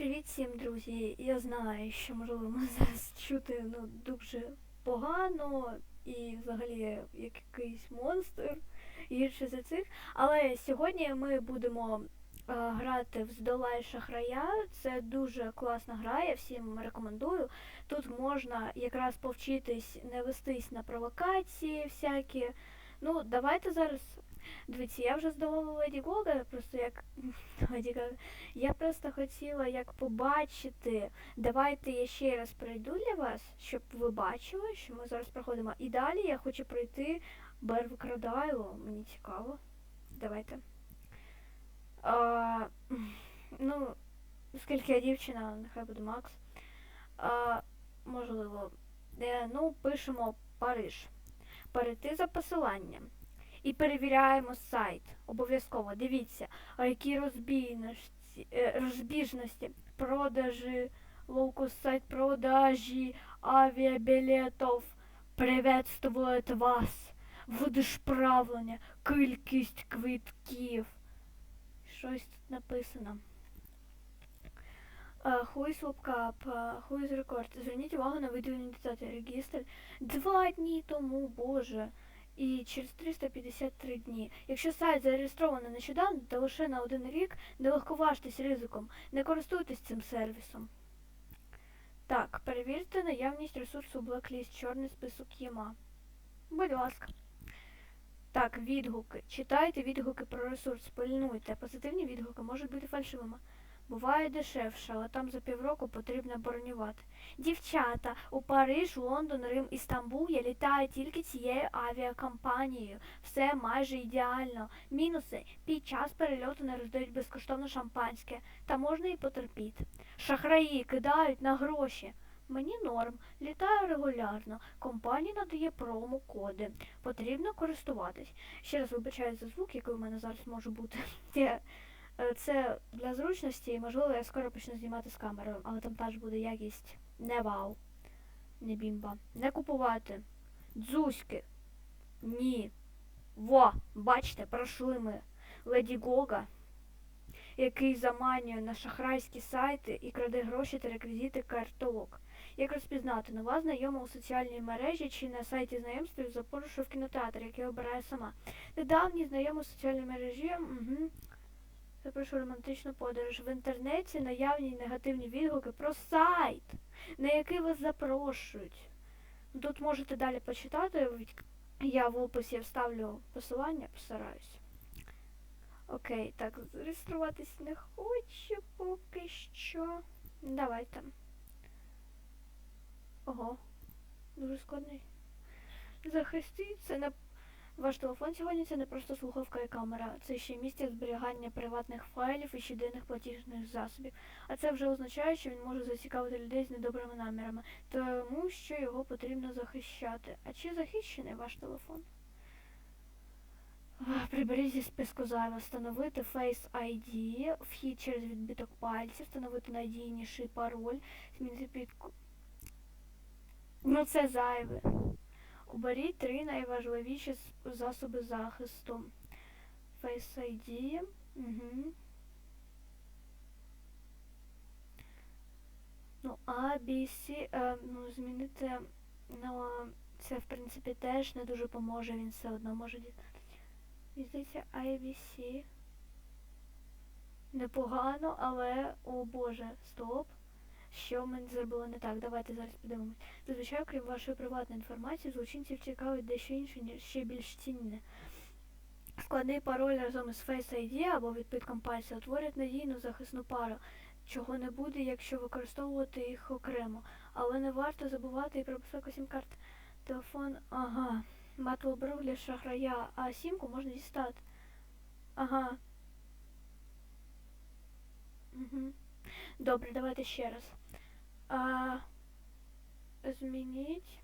Привіт всім, друзі. Я знаю, що можливо мене зараз чути ну, дуже погано і взагалі як якийсь монстр гірше за цих. Але сьогодні ми будемо е, грати в Здолай Шахрая. Це дуже класна гра, я всім рекомендую. Тут можна якраз повчитись не вестись на провокації всякі. Ну, давайте зараз. Дивіться, я вже здолала Леді Гога, просто як Леді Гага. Я просто хотіла як побачити. Давайте я ще раз пройду для вас, щоб ви бачили, що ми зараз проходимо. І далі я хочу пройти Берв Крадайло. Мені цікаво. Давайте. А, ну, оскільки я дівчина, нехай буде Макс. А, можливо. Е, ну, пишемо Париж. Перейти за посиланням. І перевіряємо сайт. Обов'язково. Дивіться, а які е, розбіжності, продажі, лоукост сайт продажі авіабілетів приветствует вас. Видошправлення, кількість квитків. Щось тут написано. Хуй свопкап, хуй з рекорд. Зверніть увагу на виділені дати регістр. Два дні тому, боже і через 353 дні. Якщо сайт зареєстрований нещодавно, то лише на один рік не легковажтесь ризиком, не користуйтесь цим сервісом. Так, перевірте наявність ресурсу Blacklist, чорний список ЄМА. Будь ласка. Так, відгуки. Читайте відгуки про ресурс, пильнуйте. Позитивні відгуки можуть бути фальшивими. Буває дешевше, але там за півроку потрібно бронювати. Дівчата, у Париж, Лондон, Рим і Стамбул я літаю тільки цією авіакомпанією. Все майже ідеально. Мінуси під час перельоту не роздають безкоштовно шампанське, та можна і потерпіти. Шахраї кидають на гроші. Мені норм, літаю регулярно. Компанія надає промокоди. Потрібно користуватись. Ще раз вибачаю за звук, який у мене зараз може бути. Е, це для зручності, можливо, я скоро почну знімати з камерою, але там теж буде якість не вау, не бімба. Не купувати. Дзузьки. Ні. Во, бачите, пройшли ми Леді Гога, який заманює на шахрайські сайти і краде гроші та реквізити карток. Як розпізнати нова знайома у соціальній мережі чи на сайті знайомств запорушу в кінотеатр, який обираю сама. Недавній знайомий у соціальній мережі. Угу. Запишу романтичну подорож. В інтернеті наявні негативні відгуки про сайт, на який вас запрошують. Тут можете далі почитати. Я в описі вставлю посилання, постараюсь. Окей, так, зареєструватись не хочу поки що. Давайте. Ого, дуже складний. Захистіться на ваш телефон сьогодні це не просто слухавка і камера, це ще місце зберігання приватних файлів і щоденних платіжних засобів. А це вже означає, що він може зацікавити людей з недобрими намірами, тому що його потрібно захищати. А чи захищений ваш телефон? Приберіть зі списку зайве, встановити Face ID, вхід через відбиток пальців, встановити надійніший пароль, змінити підку. Ну це зайве. Оберіть три найважливіші засоби захисту. Face ID. Угу. Ну, A, B, C, е, ну, змінити, ну, це, в принципі, теж не дуже поможе, він все одно може дізнатися. IBC. Непогано, але, о боже, стоп. Що ми зробили не так? Давайте зараз подивимось. Зазвичай, крім вашої приватної інформації, злочинців цікавить дещо інше, ще більш цінне. Складний пароль разом із Face ID або відбитком пальця утворять надійну захисну пару, чого не буде, якщо використовувати їх окремо. Але не варто забувати і про безпеку сім-карт. Телефон, ага. Батлбрук для шахрая, а сімку можна дістати. Ага. Угу. Добре, давайте ще раз. А, Змініть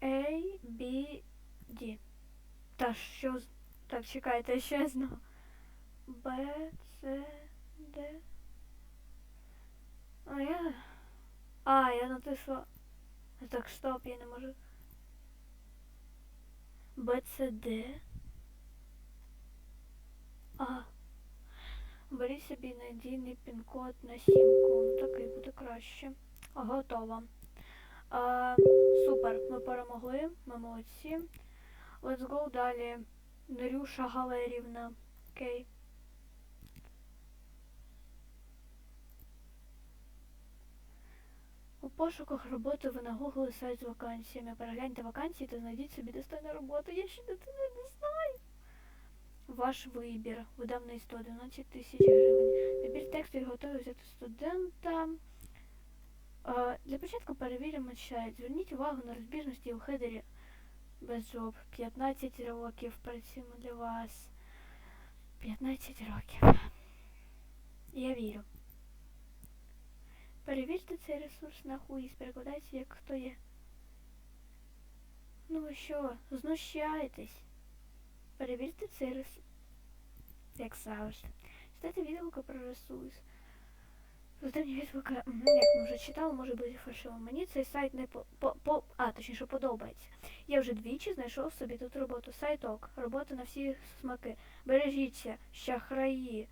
A, B, D. Та що. Так, чекайте, ще я знову. Б, С, Д. А я... А, я натисла... Так, стоп, я не можу. Б, С, Д. А. Б, оберіть собі надійний пін-код на сімку. Такий буде краще. Готово. А, супер, ми перемогли, ми молодці. Let's go далі. Нерюша Галерівна. Окей. У пошуках роботи ви нагуглили сайт з вакансіями. Перегляньте вакансії та знайдіть собі достойну роботу. Я ще не знаю. Ваш вибір. Видавництво 11 тисяч гривень. Вибір тексту готовий взяти студента. Для початку перевіримо сайт. Зверніть увагу на розбіжності у хедері без джоб. 15 років працюємо для вас. 15 років. Я вірю. Перевірте цей ресурс на хуїс, перекладається як хто є. Ну ви що, знущаєтесь? Перевірте цей ресурс. Як завжди. Читайте відгуки про ресурс. Останні відгуки, як ми вже читали, може бути фальшивим. Мені цей сайт не по, по, по а, точніше подобається. Я вже двічі знайшов собі тут роботу. Сайт ок. Робота на всі смаки. Бережіться, щахраї.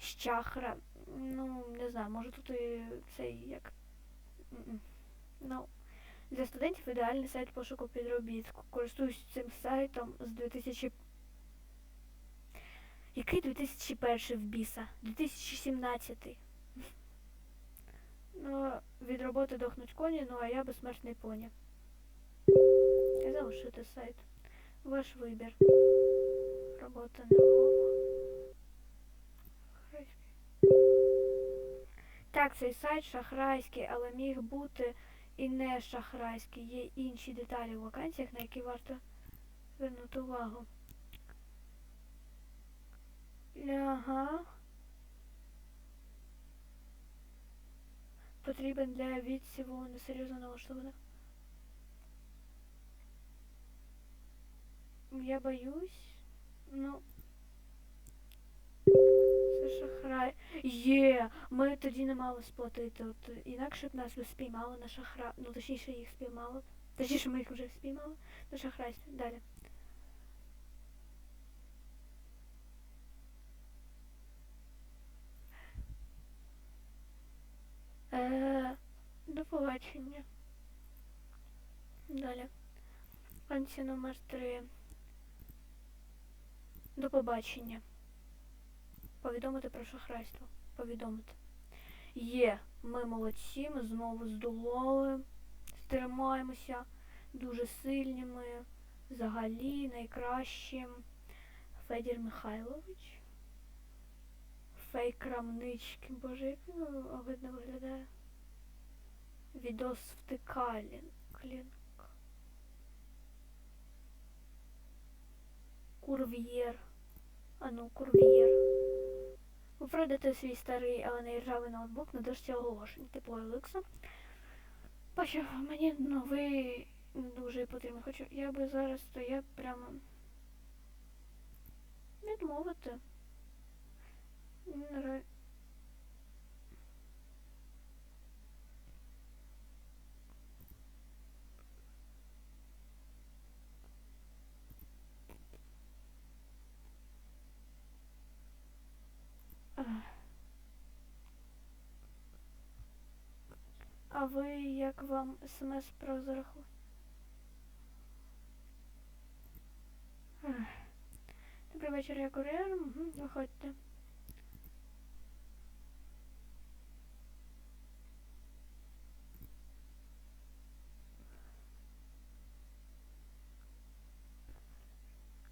Щахра. Ну, не знаю, може тут і цей як. Ну, для студентів ідеальний сайт пошуку підробітку. Користуюсь цим сайтом з 2000. Який 2001 в біса? 2017. Ну, від роботи дохнуть коні, ну а я безсмертний поні. Залишити сайт. Ваш вибір. Робота Вова. Шахрайський. Так, цей сайт шахрайський, але міг бути і не шахрайський. Є інші деталі в вакансіях, на які варто звернути увагу. Ага. Потрібен для відсіву несерйозно налаштованих. Я боюсь. Ну. Це шахрай. Є! Ми тоді не мали сплатити. От, інакше б нас би спіймали на шахра. Ну, точніше їх спіймали. Точніше, ми їх вже спіймали на шахрайстві. Далі. Е, до побачення. Далі. Панці номер 3. До побачення. Повідомити про шахрайство. Повідомити. Є. Ми молодці, ми знову здолали. Стримаємося. Дуже сильні ми. Взагалі найкращим. Федір Михайлович. Фейк крамнички. Боже, як він огидно виглядає. Відос втикалі. Клінк. Курв'єр. А ну, курв'єр. Ви пройдете свій старий, але не ржавий ноутбук на дошці оголошень, типу Еликса. Бачу, мені новий не дуже потрібен. Хочу, я би зараз то я прямо відмовити. А ви як вам смс про? Ах. Добрий вечір, я кур'єр. Угу, виходьте.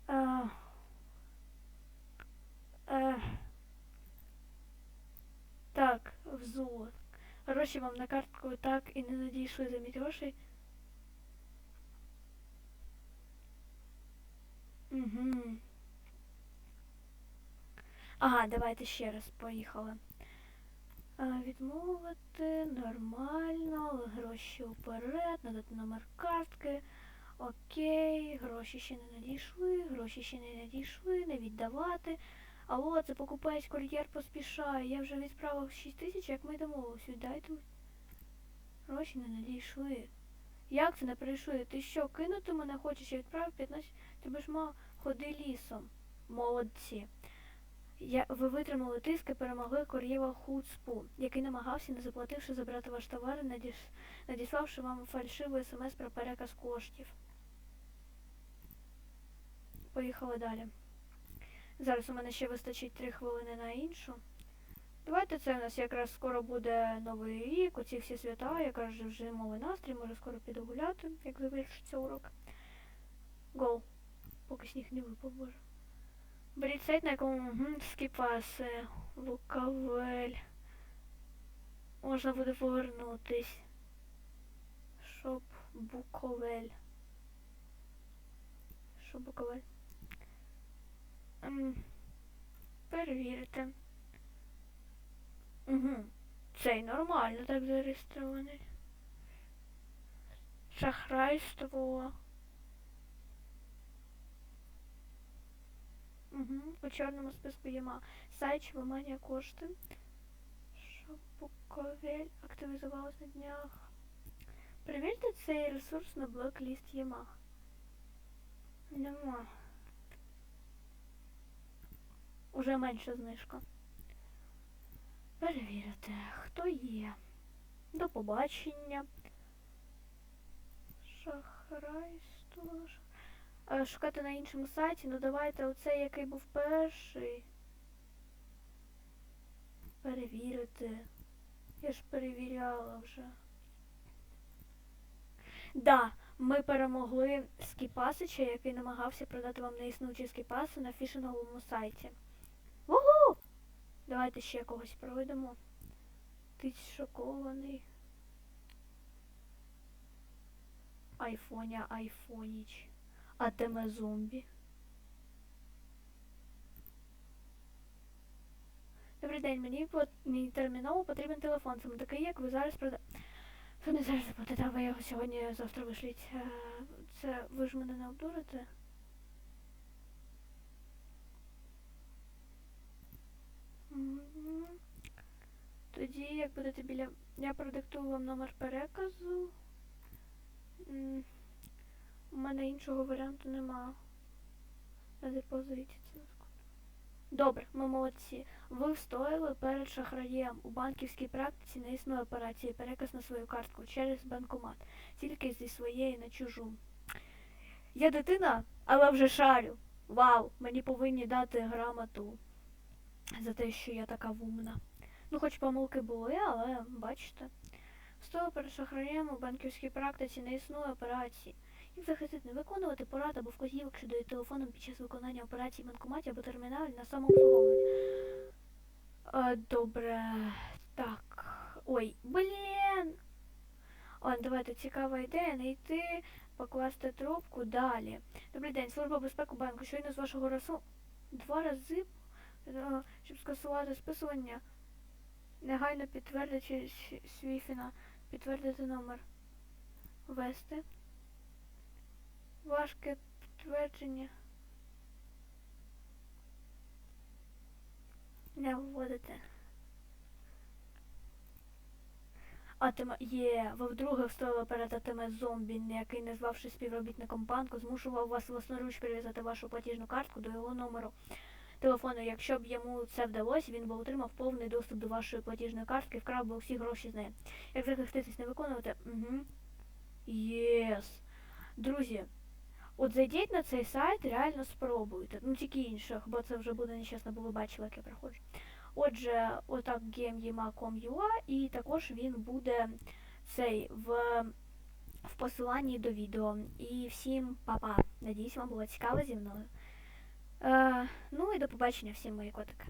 А, е, так, взуло. Гроші вам на картку так і не надійшли замість грошей. Угу. Ага, давайте ще раз поїхали. А, відмовити нормально, але гроші вперед, надати номер картки. Окей, гроші ще не надійшли, гроші ще не надійшли, не віддавати. Алло, це покупець кур'єр поспішає. Я вже відправив 6 тисяч, як ми домовились. Віддайте. Гроші не надійшли. Як це не прийшли? Ти що, кинути мене хочеш? Я відправив 15. Тебе ж ма ходи лісом. Молодці. Я, ви витримали тиск і перемогли Кор'єва Хуцпу, який намагався, не заплативши забрати ваш товар, надіс... надіславши вам фальшивий смс про переказ коштів. Поїхали далі. Зараз у мене ще вистачить 3 хвилини на іншу. Давайте це у нас якраз скоро буде новий рік, оці всі свята, якраз же вже зимовий настрій, може скоро піду гуляти, як завершиться урок. Гол. Поки сніг не випав, боже. Беріть сайт, на якому скіпаси, лукавель. Можна буде повернутись. Щоб буковель. Що буковель? Перевірити. Угу. Цей нормально так зареєстрований. Шахрайство. Угу. У чорному списку єма. Сайт чи вимання кошти. Щоб Буковель активізувалась на днях. Перевірте цей ресурс на блок-ліст єма. Нема. Уже менша знижка. Перевірити, хто є. До побачення. Шахрайство. Е, Шукати на іншому сайті. Ну давайте оцей, який був перший. Перевірити. Я ж перевіряла вже. Да, ми перемогли Скіпасича, який намагався продати вам неіснуючі скіпаси на фішинговому сайті. Давайте ще когось пройдемо. Ти шокований. Айфоня, айфоніч. А теме зомбі. Добрий день, мені, мені терміново потрібен телефон. Саме такий, як ви зараз прода... Ви не зараз заплатите, а ви його сьогодні завтра вишліть. Е, Це ви ж мене не обдурите? Тоді, як будете біля. Я продиктую вам номер переказу. У мене іншого варіанту нема. На депозиті. Добре, ми молодці. Ви встояли перед шахраєм. У банківській практиці не існує операції переказ на свою картку через банкомат, тільки зі своєї на чужу. Я дитина, але вже шарю. Вау, мені повинні дати грамоту за те, що я така вумна. Ну, хоч помилки були, але бачите. Стоя перед у банківській практиці не існує операції. Їх захистити не виконувати порад або вказівок щодо її телефоном під час виконання операцій в банкоматі або терміналі на самообслуговуванні. Е, добре. Так. Ой, блін. О, давайте цікава ідея знайти, покласти трубку далі. Добрий день, служба безпеки банку. Щойно з вашого расу два рази, щоб скасувати списування, негайно підтвердити свій фінал, підтвердити номер. Ввести. Важке підтвердження. Не вводите. А тема є, ви вдруге встояли перед атиме зомбі, який, назвавши співробітником банку, змушував вас власноруч прив'язати вашу платіжну картку до його номеру телефону. Якщо б йому це вдалося, він би отримав повний доступ до вашої платіжної картки вкрав би всі гроші з неї. Як захиститись не виконувати? Угу. Єс. Друзі, от зайдіть на цей сайт, реально спробуйте. Ну тільки інших, бо це вже буде нечесно, бо ви бачили, як я проходжу. Отже, отак gameyema.com.ua і також він буде цей в, в посиланні до відео. І всім па-па. Надіюсь, вам було цікаво зі мною. Е, ну і до побачення всім мої котики.